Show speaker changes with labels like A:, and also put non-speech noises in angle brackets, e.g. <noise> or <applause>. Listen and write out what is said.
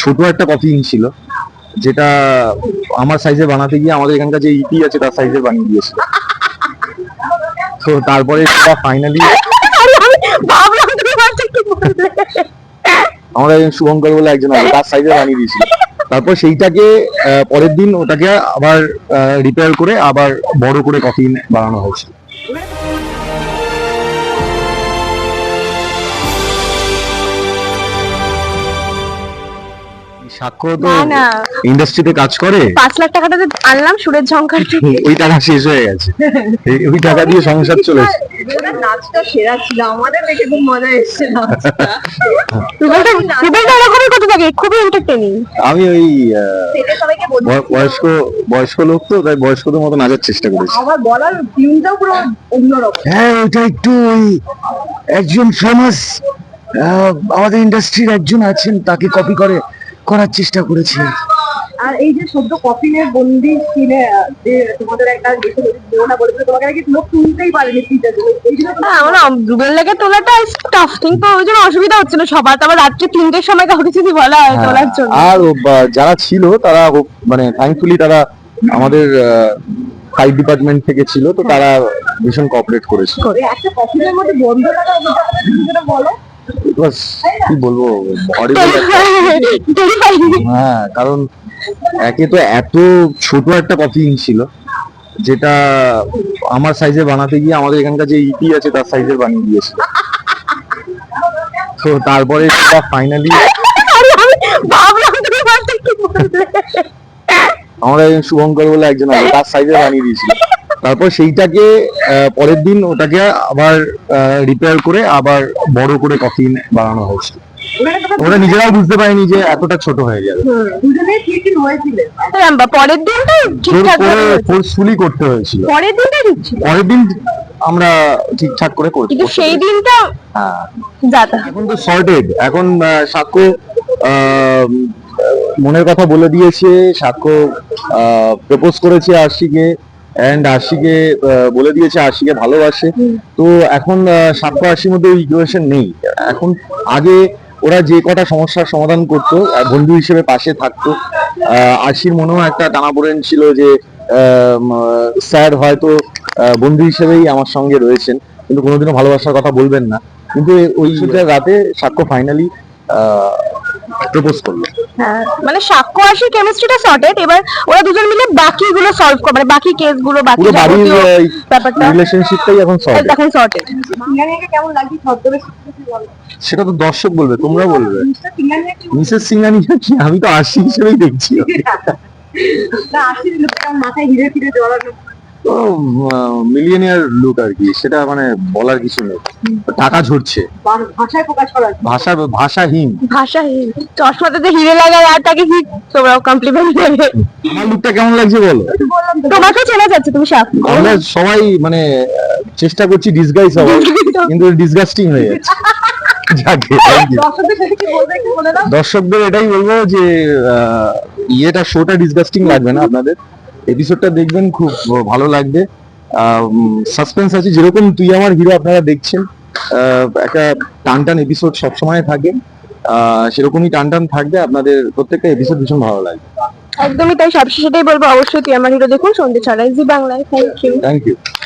A: ছোট একটা coffee in ছিল যেটা আমার সাইজে বানাতে গিয়ে আমাদের এখানকার যে ইপি আছে তার সাইজে বানিয়ে দিয়েছিল। তো তারপরে সেটা ফাইনালি আমাদের একজন শুভঙ্কর বলে একজন আছে তার সাইজে বানিয়ে দিয়েছিল। তারপর সেইটাকে পরের দিন ওটাকে আবার রিপেয়ার করে আবার বড় করে কফি বানানো হয়েছিল। সাক্ষ্য তো
B: না না।
A: ইন্ডাস্ট্রিতে কাজ করে?
B: পাঁচ লাখ টাকাটা যে আনলাম সুরের ঝঙ্কার থেকে <laughs>
A: ওই টাকা শেষ হয়ে গেছে। ওই টাকা দিয়ে সংসার চলেছে।
C: নাচটা সেরা ছিল আমাদের দেখে খুব মজা এসেছে <laughs>
A: আমি ওই বয়স্ক বয়স্ক লোক তো তাই বয়স্কদের মতো নাচার চেষ্টা করেছি।
C: আমার বলার টিউনটাও পুরো অন্যরকম।
A: হ্যাঁ ওটা একটু ওই একজন ফেমাস আমাদের ইন্ডাস্ট্রির একজন আছেন তাকে কপি করে করার চেষ্টা করেছি।
C: আর এই যে সদ্য কফিনের বন্দি সিনে যে তোমাদের একটা দেখে মোনা তোমাকে নাকি লোক শুনতেই পারেনি
B: হ্যাঁ আমার তোলাটা টাফ কিন্তু ওই জন্য অসুবিধা হচ্ছিল সবার। তারপর রাত্রে তিনটের সময় কাউকে যদি বলা হয় তোলার জন্য।
A: হ্যাঁ, আর যারা ছিল তারা মানে থ্যাঙ্কফুলি তারা আমাদের ফাইভ ডিপার্টমেন্ট থেকে ছিল তো তারা ভীষণ কোঅপারেট করেছিল
C: এই একটা কফিনের মধ্যে বন্ধ থাকা যেটা বলো।
A: কি বলব হ্যাঁ কারণ একে তো এত ছোট একটা কফি ছিল যেটা আমার সাইজে বানাতে গিয়ে আমাদের এখানকার যে ইটি আছে তার সাইজের বানিয়ে দিয়েছিল তো তারপরে সেটা ফাইনালি আমাদের একজন শুভঙ্কর বলে একজন আছে তার সাইজে বানিয়ে দিয়েছিল তারপর সেইটাকে পরের দিন ওটাকে আবার রিপেয়ার করে আবার বড় করে কফি বানানো
C: তোমরা
A: ওরা নিজেরাও বুঝতে পারেনি যে এতটা ছোট হয়ে যাবে
B: পরের দিনটা ঠিকঠাক হয়েছে।
A: ফোর্সফুলি করতে হয়েছিল।
B: পরের দিনটা ঠিক ছিল
A: পরের দিন আমরা ঠিকঠাক করে করতে
B: কিন্তু সেই দিনটা
A: হ্যাঁ।
B: যাতা।
A: এখন তো সর্টেড এখন সাক্ষ্য মনের কথা বলে দিয়েছে সাক্ষ্য প্রপোজ করেছে আশিকে এন্ড আশিকে বলে দিয়েছে আশিকে ভালোবাসে। তো এখন সাক্ষ্য আশির মধ্যে ওই ইকুয়েশন নেই। এখন আগে ওরা যে কটা সমস্যার সমাধান করতো বন্ধু হিসেবে পাশে থাকতো আহ, আশির মনেও একটা টানাপোড়েন ছিল যে স্যার হয়তো আহ, বন্ধু হিসেবেই আমার সঙ্গে রয়েছেন। কিন্তু কোনোদিনও ভালোবাসার কথা বলবেন না। কিন্তু ওই রাতে সাক্ষ্য ফাইনালি প্রপোজ করল।
B: হ্যাঁ, মানে সাক্ষ্য আসি কেমিস্ট্রিটা সর্টেড এবার ওরা দুজন মিলে বাকিগুলো সলভ করে মানে বাকি কেসগুলো বাকি
A: পুরো বাড়ির
B: ব্যাপারটা।
A: রিলেশনশিপটাই এখন সর্ট
B: এখন সর্টেড
C: কেমন লাগছে? ছদ্মবেশ
A: সেটা তো দর্শক বলবে তোমরা বলবে।
C: মিস্টার সিঙ্গানিয়া কি
A: মিসেস সিংহানি কি? আমি তো আশি হিসেবেই দেখছি
C: না লোকটা মাথায় হিরে ফিরে জড়ানো
A: তো মিলিয়নিয়ার লুক আর কি সেটা মানে বলার কিছু নেই। টাকা ঝরছে।
C: ভাষায় প্রকাশ করার
A: ভাষা ভাষাহীন।
B: ভাষাহীন। চশমাতে যে হিরে লাগায় আর তাকে কি তোমরাও কমপ্লিমেন্ট দেবে?
A: আমার লুকটা কেমন লাগছে বলো?
B: তোমাকে চেনা যাচ্ছে তুমি সাক্ষ্য
A: আমরা সবাই মানে চেষ্টা করছি ডিসগাইজ হওয়ার কিন্তু ডিসগাস্টিং হয়ে যাচ্ছে.
C: দর্শকদের
A: এটাই বলব যে আহ, ইয়েটা শোটা ডিসগাস্টিং লাগবে না আপনাদের। এপিসোডটা দেখবেন খুব ভালো লাগবে। সাসপেন্স আছে যেরকম তুই আমার হিরো আপনারা দেখছেন একটা টান টান এপিসোড সবসময় থাকে। আহ, সেরকমই টান টান থাকবে আপনাদের প্রত্যেকটা এপিসোড ভীষণ ভালো লাগবে।
B: একদমই তাই সবশেষেটাই বলব অবশ্যই তুই আমার হিরো দেখুন সন্ধ্যে ছড়াই জি বাংলায় থ্যাংক ইউ
A: থ্যাংক ইউ